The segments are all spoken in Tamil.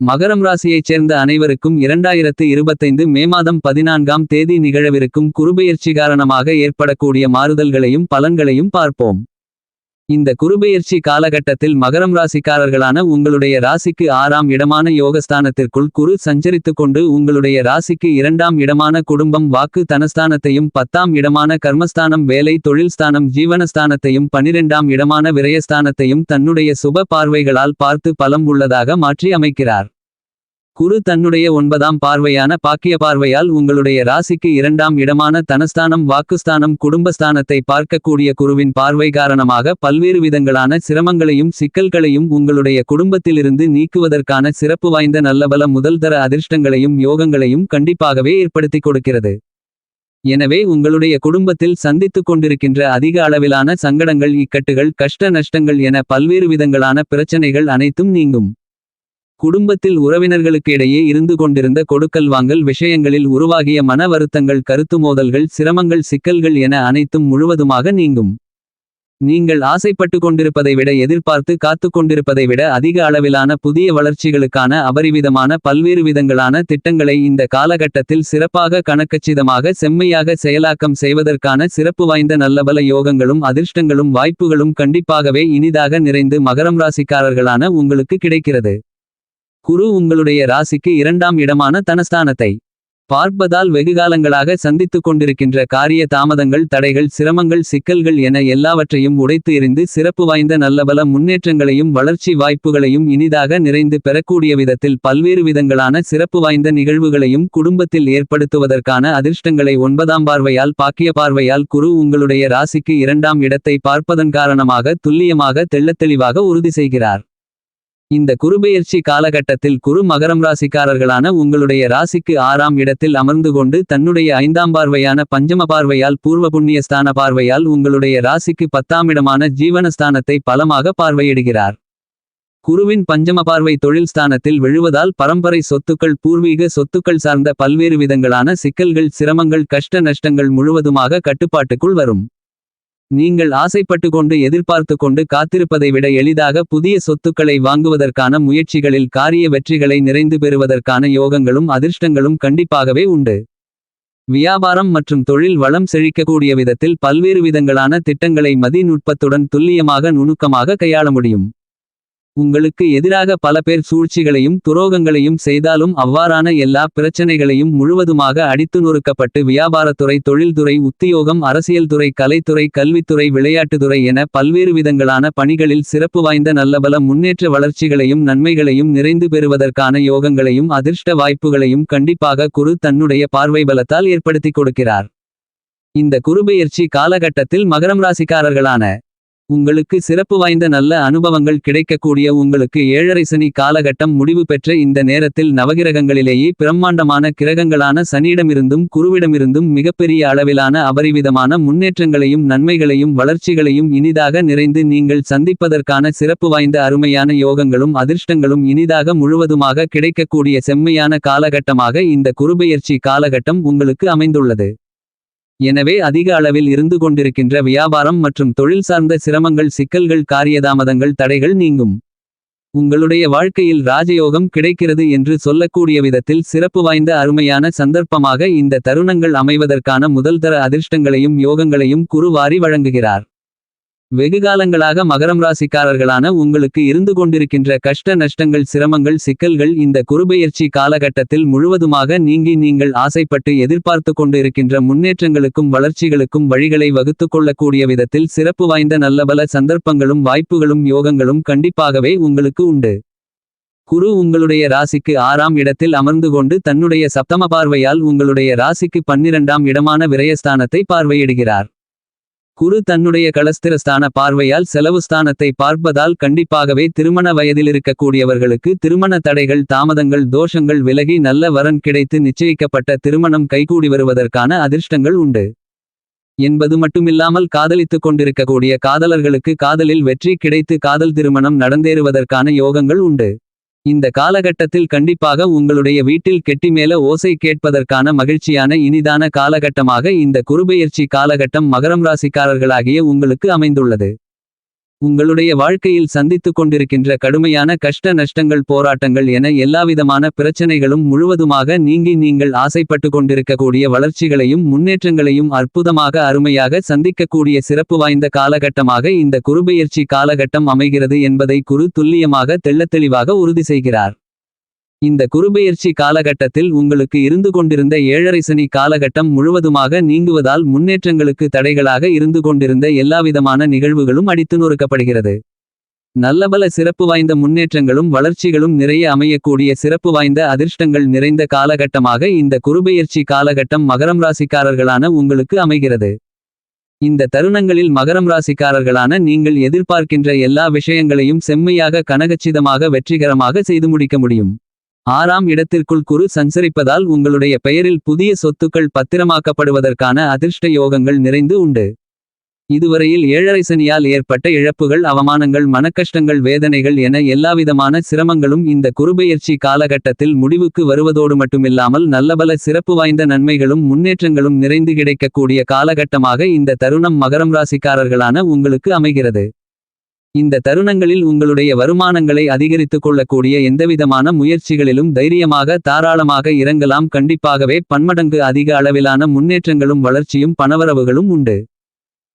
மகரம் ராசியைச் சேர்ந்த அனைவருக்கும் இரண்டாயிரத்து இருபத்தைந்து மே மாதம் பதினான்காம் தேதி நிகழவிருக்கும் குருபெயர்ச்சி காரணமாக ஏற்படக்கூடிய மாறுதல்களையும் பலன்களையும் பார்ப்போம். இந்த குருபெயர்ச்சி காலகட்டத்தில் மகரம் ராசிக்காரர்களான உங்களுடைய ராசிக்கு ஆறாம் இடமான யோகஸ்தானத்திற்குள் குரு சஞ்சரித்துக் கொண்டு உங்களுடைய ராசிக்கு இரண்டாம் இடமான குடும்பம் வாக்கு தனஸ்தானத்தையும் பத்தாம் இடமான கர்மஸ்தானம் வேலை தொழில்ஸ்தானம் ஜீவனஸ்தானத்தையும் பனிரெண்டாம் இடமான விரயஸ்தானத்தையும் தன்னுடைய சுப பார்வைகளால் பார்த்து பலம் உள்ளதாக மாற்றி அமைக்கிறார். குரு தன்னுடைய ஒன்பதாம் பார்வையான பாக்கிய பார்வையால் உங்களுடைய ராசிக்கு இரண்டாம் இடமான தனஸ்தானம் வாக்குஸ்தானம் குடும்பஸ்தானத்தை பார்க்கக்கூடிய குருவின் பார்வை காரணமாக பல்வேறு விதங்களான சிரமங்களையும் சிக்கல்களையும் உங்களுடைய குடும்பத்திலிருந்து நீக்குவதற்கான சிறப்பு வாய்ந்த நல்லபல முதல்தர அதிர்ஷ்டங்களையும் யோகங்களையும் கண்டிப்பாகவே ஏற்படுத்திக் கொடுக்கிறது. எனவே உங்களுடைய குடும்பத்தில் சந்தித்துக் கொண்டிருக்கின்ற அதிக அளவிலான சங்கடங்கள் இக்கட்டுகள் கஷ்ட நஷ்டங்கள் என பல்வேறு விதங்களான பிரச்சனைகள் அனைத்தும் நீங்கும். குடும்பத்தில் உறவினர்களுக்கு இடையே இருந்து கொண்டிருந்த கொடுக்கல் வாங்கல் விஷயங்களில் உருவாகிய மன வருத்தங்கள் கருத்து மோதல்கள் சிரமங்கள் சிக்கல்கள் என அனைத்தும் முழுவதுமாக நீங்கும். நீங்கள் ஆசைப்பட்டு கொண்டிருப்பதை விட எதிர்பார்த்து காத்து கொண்டிருப்பதை விட அதிக அளவிலான புதிய வளர்ச்சிகளுக்கான அபரிவிதமான பல்வேறு விதங்களான திட்டங்களை இந்த காலகட்டத்தில் சிறப்பாக கணக்கச்சிதமாக செம்மையாக செயலாக்கம் செய்வதற்கான சிறப்பு வாய்ந்த நல்லபல யோகங்களும் அதிர்ஷ்டங்களும் வாய்ப்புகளும் கண்டிப்பாகவே இனிதாக நிறைந்து மகரம் ராசிக்காரர்களான உங்களுக்கு கிடைக்கிறது. குரு உங்களுடைய ராசிக்கு இரண்டாம் இடமான தனஸ்தானத்தை பார்ப்பதால் வெகுகாலங்களாக சந்தித்துக் கொண்டிருக்கின்ற காரிய தாமதங்கள் தடைகள் சிரமங்கள் சிக்கல்கள் என எல்லாவற்றையும் உடைத்து எறிந்து சிறப்பு வாய்ந்த நல்லபல முன்னேற்றங்களையும் வளர்ச்சி வாய்ப்புகளையும் இனிதாக நிறைந்து பெறக்கூடிய விதத்தில் பல்வேறு விதங்களான சிறப்பு வாய்ந்த நிகழ்வுகளையும் குடும்பத்தில் ஏற்படுத்துவதற்கான அதிர்ஷ்டங்களை ஒன்பதாம் பார்வையால் பாக்கிய பார்வையால் குரு உங்களுடைய ராசிக்கு இரண்டாம் இடத்தை பார்ப்பதன் காரணமாக துல்லியமாக தெள்ளத்தெளிவாக உறுதி செய்கிறார். இந்த குருபெயர்ச்சி காலகட்டத்தில் குரு மகரம் ராசிக்காரர்களான உங்களுடைய ராசிக்கு ஆறாம் இடத்தில் அமர்ந்து கொண்டு தன்னுடைய ஐந்தாம் பார்வையான பஞ்சம பார்வையால் பூர்வ புண்ணிய ஸ்தான பார்வையால் உங்களுடைய ராசிக்கு பத்தாம் இடமான ஜீவனஸ்தானத்தை பலமாக பார்வையிடுகிறார். குருவின் பஞ்சம பார்வை தொழில் ஸ்தானத்தில் விழுவதால் பரம்பரை சொத்துக்கள் பூர்வீக சொத்துக்கள் சார்ந்த பல்வேறு விதங்களான சிக்கல்கள் சிரமங்கள் கஷ்ட நஷ்டங்கள் முழுவதுமாக கட்டுப்பாட்டுக்குள் வரும். நீங்கள் ஆசைப்பட்டு கொண்டு எதிர்பார்த்து கொண்டு காத்திருப்பதை விட எளிதாக புதிய சொத்துக்களை வாங்குவதற்கான முயற்சிகளில் காரிய வெற்றிகளை நிறைந்து பெறுவதற்கான யோகங்களும் அதிர்ஷ்டங்களும் கண்டிப்பாகவே உண்டு. வியாபாரம் மற்றும் தொழில் வளம் செழிக்கக்கூடிய விதத்தில் பல்வேறு விதங்களான திட்டங்களை மதி நுட்பத்துடன் துல்லியமாக நுணுக்கமாக கையாள முடியும். உங்களுக்கு எதிராக பல பேர் சூழ்ச்சிகளையும் துரோகங்களையும் செய்தாலும் அவ்வாறான எல்லா பிரச்சனைகளையும் முழுவதுமாக அடித்து நொறுக்கப்பட்டு வியாபாரத்துறை தொழில்துறை உத்தியோகம் அரசியல்துறை கலைத்துறை கல்வித்துறை விளையாட்டுத்துறை என பல்வேறு விதங்களான பணிகளில் சிறப்பு வாய்ந்த நல்லபல முன்னேற்ற வளர்ச்சிகளையும் நன்மைகளையும் நிறைந்து பெறுவதற்கான யோகங்களையும் அதிர்ஷ்ட வாய்ப்புகளையும் கண்டிப்பாக குரு தன்னுடைய பார்வை பலத்தால் ஏற்படுத்திக் கொடுக்கிறார். இந்த குருபெயர்ச்சி காலகட்டத்தில் மகரம் ராசிக்காரர்களான உங்களுக்கு சிறப்பு வாய்ந்த நல்ல அனுபவங்கள் கிடைக்கக்கூடிய உங்களுக்கு ஏழரை சனி காலகட்டம் முடிவு பெற்ற இந்த நேரத்தில் நவகிரகங்களிலேயே பிரம்மாண்டமான கிரகங்களான சனியிடமிருந்தும் குருவிடமிருந்தும் மிகப்பெரிய அளவிலான அபரிவிதமான முன்னேற்றங்களையும் நன்மைகளையும் வளர்ச்சிகளையும் இனிதாக நிறைந்து நீங்கள் சந்திப்பதற்கான சிறப்பு வாய்ந்த அருமையான யோகங்களும் அதிர்ஷ்டங்களும் இனிதாக முழுவதுமாக கிடைக்கக்கூடிய செம்மையான காலகட்டமாக இந்த குருபெயர்ச்சி காலகட்டம் உங்களுக்கு அமைந்துள்ளது. எனவே அதிக அளவில் இருந்து கொண்டிருக்கின்ற வியாபாரம் மற்றும் தொழில் சார்ந்த சிரமங்கள் சிக்கல்கள் காரியதாமதங்கள் தடைகள் நீங்கும். உங்களுடைய வாழ்க்கையில் ராஜயோகம் கிடைக்கிறது என்று சொல்லக்கூடிய விதத்தில் சிறப்பு வாய்ந்த அருமையான சந்தர்ப்பமாக இந்த தருணங்கள் அமைவதற்கான முதல்தர அதிர்ஷ்டங்களையும் யோகங்களையும் குருவாரி வழங்குகிறார். வெகுகாலங்களாக மகரம் ராசிக்காரர்களான உங்களுக்கு இருந்து கொண்டிருக்கின்ற கஷ்ட நஷ்டங்கள் சிரமங்கள் சிக்கல்கள் இந்த குருபெயர்ச்சி காலகட்டத்தில் முழுவதுமாக நீங்கி நீங்கள் ஆசைப்பட்டு எதிர்பார்த்து கொண்டிருக்கின்ற முன்னேற்றங்களுக்கும் வளர்ச்சிகளுக்கும் வழிகளை வகுத்துக் கொள்ளக்கூடிய விதத்தில் சிறப்பு வாய்ந்த நல்லபல சந்தர்ப்பங்களும் வாய்ப்புகளும் யோகங்களும் கண்டிப்பாகவே உங்களுக்கு உண்டு. குரு உங்களுடைய ராசிக்கு ஆறாம் இடத்தில் அமர்ந்து கொண்டு தன்னுடைய சப்தம பார்வையால் உங்களுடைய ராசிக்கு பன்னிரண்டாம் இடமான விரயஸ்தானத்தை பார்வையிடுகிறார். குரு தன்னுடைய களஸ்திரஸ்தான பார்வையால் செலவு ஸ்தானத்தை பார்ப்பதால் கண்டிப்பாகவே திருமண வயதிலிருக்கக்கூடியவர்களுக்கு திருமண தடைகள் தாமதங்கள் தோஷங்கள் விலகி நல்ல வரன் கிடைத்து நிச்சயிக்கப்பட்ட திருமணம் கைகூடி வருவதற்கான அதிர்ஷ்டங்கள் உண்டு. என்பது மட்டுமில்லாமல் காதலித்துக் கொண்டிருக்கக்கூடிய காதலர்களுக்கு காதலில் வெற்றி கிடைத்து காதல் திருமணம் நடந்தேறுவதற்கான யோகங்கள் உண்டு. இந்த காலகட்டத்தில் கண்டிப்பாக உங்களுடைய வீட்டில் கெட்டி மேல ஓசை கேட்பதற்கான மகிழ்ச்சியான இனிதான காலகட்டமாக இந்த குருபெயர்ச்சி காலகட்டம் மகரம் ராசிக்காரர்களாகிய உங்களுக்கு அமைந்துள்ளது. உங்களுடைய வாழ்க்கையில் சந்தித்துக் கொண்டிருக்கின்ற கடுமையான கஷ்ட நஷ்டங்கள் போராட்டங்கள் என எல்லாவிதமான பிரச்சனைகளும் முழுவதுமாக நீங்கி நீங்கள் ஆசைப்பட்டு கொண்டிருக்கக்கூடிய வளர்ச்சிகளையும் முன்னேற்றங்களையும் அற்புதமாக அருமையாக சந்திக்கக்கூடிய சிறப்பு வாய்ந்த காலகட்டமாக இந்த குருபெயர்ச்சி காலகட்டம் அமைகிறது என்பதை குரு துல்லியமாக தெள்ளத்தெளிவாக உறுதி செய்கிறார். இந்த குருபெயர்ச்சி காலகட்டத்தில் உங்களுக்கு இருந்து கொண்டிருந்த ஏழரை சனி காலகட்டம் முழுவதுமாக நீங்குவதால் முன்னேற்றங்களுக்கு தடைகளாக இருந்து கொண்டிருந்த எல்லாவிதமான நிகழ்வுகளும் அடித்து நொறுக்கப்படுகிறது. நல்லபல சிறப்பு வாய்ந்த முன்னேற்றங்களும் வளர்ச்சிகளும் நிறைய அமையக்கூடிய சிறப்பு வாய்ந்த அதிர்ஷ்டங்கள் நிறைந்த காலகட்டமாக இந்த குருபெயர்ச்சி காலகட்டம் மகரம் ராசிக்காரர்களான உங்களுக்கு அமைகிறது. இந்த தருணங்களில் மகரம் ராசிக்காரர்களான நீங்கள் எதிர்பார்க்கின்ற எல்லா விஷயங்களையும் செம்மையாக கனகச்சிதமாக வெற்றிகரமாக செய்து முடிக்க முடியும். ஆறாம் இடத்திற்குள் குரு சஞ்சரிப்பதால் உங்களுடைய பெயரில் புதிய சொத்துக்கள் பத்திரமாக்கப்படுவதற்கான அதிர்ஷ்ட யோகங்கள் நிறைந்து உண்டு. இதுவரையில் ஏழரை சனியால் ஏற்பட்ட இழப்புகள் அவமானங்கள் மனக்கஷ்டங்கள் வேதனைகள் என எல்லாவிதமான சிரமங்களும் இந்த குருபெயர்ச்சி காலகட்டத்தில் முடிவுக்கு வருவதோடு மட்டுமில்லாமல் நல்லபல சிறப்பு வாய்ந்த நன்மைகளும் முன்னேற்றங்களும் நிறைந்து கிடைக்கக்கூடிய காலகட்டமாக இந்த தருணம் மகரம் ராசிக்காரர்களான உங்களுக்கு அமைகிறது. இந்த தருணங்களில் உங்களுடைய வருமானங்களை அதிகரித்துக் கொள்ளக்கூடிய எந்தவிதமான முயற்சிகளிலும் தைரியமாக தாராளமாக இறங்கலாம். கண்டிப்பாகவே பன்மடங்கு அதிக அளவிலான முன்னேற்றங்களும் வளர்ச்சியும் பணவரவுகளும் உண்டு.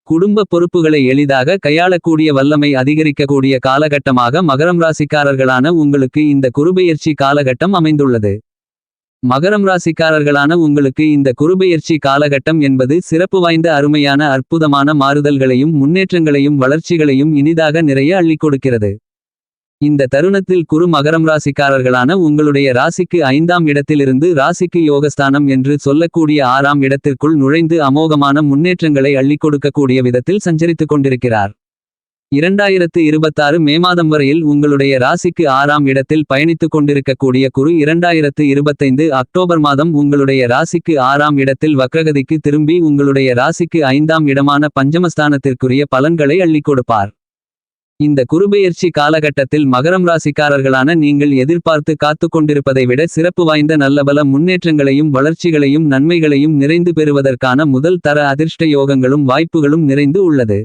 குடும்ப பொறுப்புகளை எளிதாக கையாளக்கூடிய வல்லமை அதிகரிக்கக்கூடிய காலகட்டமாக மகரம் ராசிக்காரர்களான உங்களுக்கு இந்த குறுபெயர்ச்சி காலகட்டம் அமைந்துள்ளது. மகரம் ராசிக்காரர்களான உங்களுக்கு இந்த குருபெயர்ச்சி காலகட்டம் என்பது சிறப்பு வாய்ந்த அருமையான அற்புதமான மாறுதல்களையும் முன்னேற்றங்களையும் வளர்ச்சிகளையும் இனிதாக நிறைய அள்ளிக் கொடுக்கிறது. இந்த தருணத்தில் குரு மகரம் ராசிக்காரர்களான உங்களுடைய ராசிக்கு ஐந்தாம் இடத்திலிருந்து ராசிக்கு யோகஸ்தானம் என்று சொல்லக்கூடிய ஆறாம் இடத்திற்குள் நுழைந்து அமோகமான முன்னேற்றங்களை அள்ளிக் கொடுக்கக்கூடிய விதத்தில் சஞ்சரித்துக் கொண்டிருக்கிறார். இரண்டாயிரத்து இருபத்தாறு மே மாதம் வரையில் உங்களுடைய ராசிக்கு ஆறாம் இடத்தில் பயணித்துக் கொண்டிருக்கக்கூடிய குரு இரண்டாயிரத்து இருபத்தைந்து அக்டோபர் மாதம் உங்களுடைய ராசிக்கு ஆறாம் இடத்தில் வக்ரகதிக்கு திரும்பி உங்களுடைய ராசிக்கு ஐந்தாம் இடமான பஞ்சமஸ்தானத்திற்குரிய பலன்களை அள்ளிக் கொடுப்பார். இந்த குருபெயர்ச்சி காலகட்டத்தில் மகரம் ராசிக்காரர்களான நீங்கள் எதிர்பார்த்து காத்துக் கொண்டிருப்பதை விட சிறப்பு வாய்ந்த நல்லபல முன்னேற்றங்களையும் வளர்ச்சிகளையும் நன்மைகளையும் நிறைந்து பெறுவதற்கான முதல் தர அதிர்ஷ்ட யோகங்களும் வாய்ப்புகளும் நிறைந்து உள்ளது.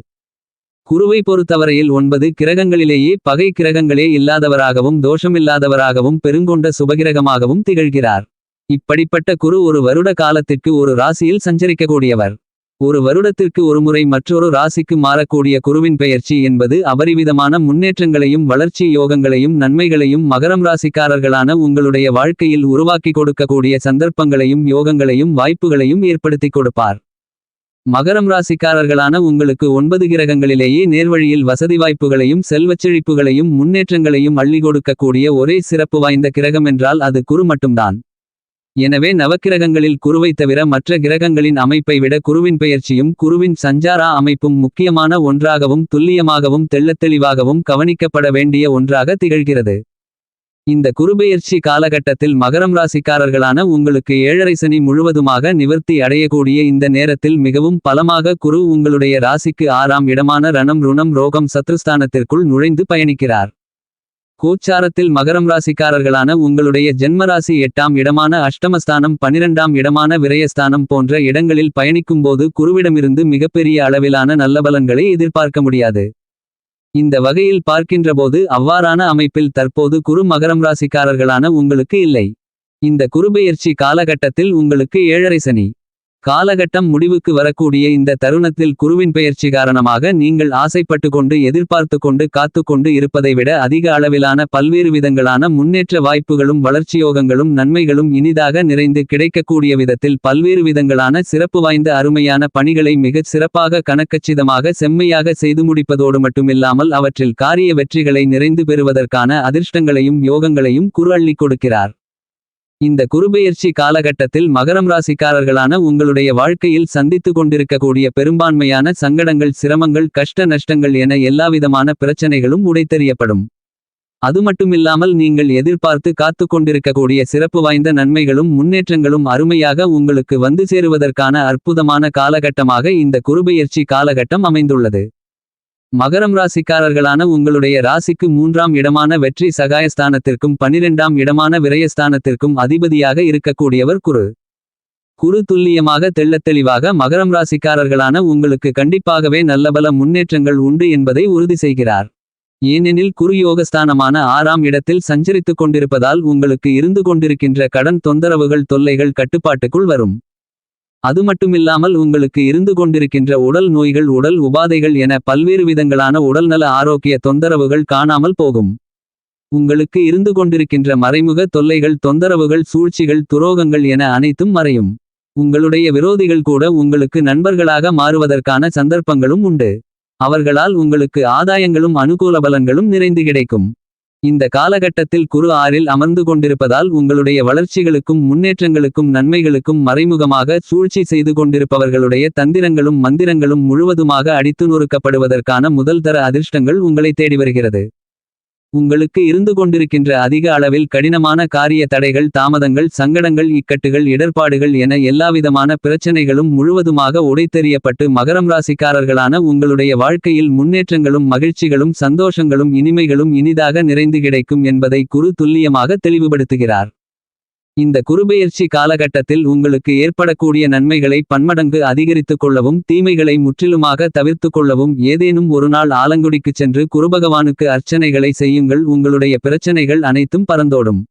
குருவை பொறுத்தவரையில் ஒன்பது கிரகங்களிலேயே பகை கிரகங்களே இல்லாதவராகவும் தோஷமில்லாதவராகவும் பெருங்கொண்ட சுபகிரகமாகவும் திகழ்கிறார். இப்படிப்பட்ட குரு ஒரு வருட காலத்திற்கு ஒரு ராசியில் சஞ்சரிக்கக்கூடியவர். ஒரு வருடத்திற்கு ஒருமுறை மற்றொரு ராசிக்கு மாறக்கூடிய குருவின் பெயர்ச்சி என்பது அபரிவிதமான முன்னேற்றங்களையும் வளர்ச்சி யோகங்களையும் நன்மைகளையும் மகரம் ராசிக்காரர்களான உங்களுடைய வாழ்க்கையில் உருவாக்கி கொடுக்கக்கூடிய சந்தர்ப்பங்களையும் யோகங்களையும் வாய்ப்புகளையும் ஏற்படுத்திக் கொடுப்பார். மகரம் ராசிக்காரர்களான உங்களுக்கு ஒன்பது கிரகங்களிலேயே நேர்வழியில் வசதி வாய்ப்புகளையும் செல்வச்செழிப்புகளையும் முன்னேற்றங்களையும் அள்ளி கொடுக்கக்கூடிய ஒரே சிறப்பு வாய்ந்த கிரகம் என்றால் அது குரு மட்டும்தான். எனவே நவக்கிரகங்களில் குருவை தவிர மற்ற கிரகங்களின் அமைப்பை விட குருவின் பெயர்ச்சியும் குருவின் சஞ்சாரா அமைப்பும் முக்கியமான ஒன்றாகவும் துல்லியமாகவும் தெள்ளத்தெளிவாகவும் கவனிக்கப்பட வேண்டிய ஒன்றாக திகழ்கிறது. இந்த குருபெயர்ச்சி காலகட்டத்தில் மகரம் ராசிக்காரர்களான உங்களுக்கு ஏழரை சனி முழுவதுமாக நிவர்த்தி அடையக்கூடிய இந்த நேரத்தில் மிகவும் பலமாக குரு உங்களுடைய ராசிக்கு ஆறாம் இடமான ரணம் ருணம் ரோகம் சத்ருஸ்தானத்திற்குள் நுழைந்து பயணிக்கிறார். கோச்சாரத்தில் மகரம் ராசிக்காரர்களான உங்களுடைய ஜென்மராசி எட்டாம் இடமான அஷ்டமஸ்தானம் பனிரெண்டாம் இடமான விரயஸ்தானம் போன்ற இடங்களில் பயணிக்கும்போது குருவிடமிருந்து மிகப்பெரிய அளவிலான நல்ல பலன்களை எதிர்பார்க்க முடியாது. இந்த வகையில் பார்க்கின்றபோது அவ்வாறான அமைப்பில் தற்போது குரு மகரம் ராசிக்காரர்களான உங்களுக்கு இல்லை. இந்த குருபெயர்ச்சி காலகட்டத்தில் உங்களுக்கு ஏழரை சனி. காலகட்டம் முடிவுக்கு வரக்கூடிய இந்த தருணத்தில் குருவின் பெயர்ச்சி காரணமாக நீங்கள் ஆசைப்பட்டு கொண்டு எதிர்பார்த்து கொண்டு காத்து கொண்டு இருப்பதை விட அதிக அளவிலான பல்வேறு விதங்களான முன்னேற்ற வாய்ப்புகளும் வளர்ச்சியோகங்களும் நன்மைகளும் இனிதாக நிறைந்து கிடைக்கக்கூடிய விதத்தில் பல்வேறு விதங்களான சிறப்பு வாய்ந்த அருமையான பணிகளை மிகச் சிறப்பாக கணக்கச்சிதமாக செம்மையாக செய்து முடிப்பதோடு மட்டுமில்லாமல் அவற்றில் காரிய வெற்றிகளை நிறைந்து பெறுவதற்கான அதிர்ஷ்டங்களையும் யோகங்களையும் குரு அள்ளி கொடுக்கிறார். இந்த குருபெயர்ச்சி காலகட்டத்தில் மகரம் ராசிக்காரர்களான உங்களுடைய வாழ்க்கையில் சந்தித்து கொண்டிருக்கக்கூடிய பெரும்பான்மையான சங்கடங்கள் சிரமங்கள் கஷ்ட நஷ்டங்கள் என எல்லாவிதமான பிரச்சனைகளும் உடைத்தெறியப்படும். அது மட்டுமில்லாமல் நீங்கள் எதிர்பார்த்து காத்து கொண்டிருக்கக்கூடிய சிறப்பு வாய்ந்த நன்மைகளும் முன்னேற்றங்களும் அருமையாக உங்களுக்கு வந்து சேருவதற்கான அற்புதமான காலகட்டமாக இந்த குருபெயர்ச்சி காலகட்டம் அமைந்துள்ளது. மகரம் ராசிக்காரர்களான உங்களுடைய ராசிக்கு மூன்றாம் இடமான வெற்றி சகாயஸ்தானத்திற்கும் பனிரெண்டாம் இடமான விரயஸ்தானத்திற்கும் அதிபதியாக இருக்கக்கூடியவர் குரு. குரு துல்லியமாக தெள்ளத்தெளிவாக மகரம் ராசிக்காரர்களான உங்களுக்கு கண்டிப்பாகவே நல்லபல முன்னேற்றங்கள் உண்டு என்பதை உறுதி செய்கிறார். ஏனெனில் குரு யோகஸ்தானமான ஆறாம் இடத்தில் சஞ்சரித்துக் கொண்டிருப்பதால் உங்களுக்கு இருந்து கொண்டிருக்கின்ற கடன் தொந்தரவுகள் தொல்லைகள் கட்டுப்பாட்டுக்குள் வரும். அது மட்டுமில்லாமல் உங்களுக்கு இருந்து கொண்டிருக்கின்ற உடல் நோய்கள் உடல் உபாதைகள் என பல்வேறு விதங்களான உடல்நல ஆரோக்கிய தொந்தரவுகள் காணாமல் போகும். உங்களுக்கு இருந்து கொண்டிருக்கின்ற மறைமுக தொல்லைகள் தொந்தரவுகள் சூழ்ச்சிகள் துரோகங்கள் என அனைத்தும் மறையும். உங்களுடைய விரோதிகள் கூட உங்களுக்கு நண்பர்களாக மாறுவதற்கான சந்தர்ப்பங்களும் உண்டு. அவர்களால் உங்களுக்கு ஆதாயங்களும் அனுகூல பலன்களும் நிறைந்து கிடைக்கும். இந்த காலகட்டத்தில் குரு ஆறில் அமர்ந்து கொண்டிருப்பதால் உங்களுடைய வளர்ச்சிகளுக்கும் முன்னேற்றங்களுக்கும் நன்மைகளுக்கும் மறைமுகமாக சூழ்ச்சி செய்து கொண்டிருப்பவர்களுடைய தந்திரங்களும் மந்திரங்களும் முழுவதுமாக அடித்து நொறுக்கப்படுவதற்கான முதல் தர அதிர்ஷ்டங்கள் உங்களை தேடி வருகிறது. உங்களுக்கு இருந்து கொண்டிருக்கின்ற அதிக அளவில் கடினமான காரிய தடைகள் தாமதங்கள் சங்கடங்கள் இக்கட்டுகள் இடர்பாடுகள் என எல்லாவிதமான பிரச்சனைகளும் முழுவதுமாக உடைத்தெறியப்பட்டு மகரம் ராசிக்காரர்களான உங்களுடைய வாழ்க்கையில் முன்னேற்றங்களும் மகிழ்ச்சிகளும் சந்தோஷங்களும் இனிமைகளும் இனிதாக நிறைந்து கிடைக்கும் என்பதை குரு துல்லியமாக தெளிவுபடுத்துகிறார். இந்த குருபெயர்ச்சி காலகட்டத்தில் உங்களுக்கு ஏற்படக்கூடிய நன்மைகளை பன்மடங்கு அதிகரித்துக் கொள்ளவும் தீமைகளை முற்றிலுமாக தவிர்த்துக் கொள்ளவும் ஏதேனும் ஒரு நாள் ஆலங்குடிக்குச் சென்று குருபகவானுக்கு அர்ச்சனைகளை செய்யுங்கள் உங்களுடைய பிரச்சனைகள் அனைத்தும் பறந்தோடும்.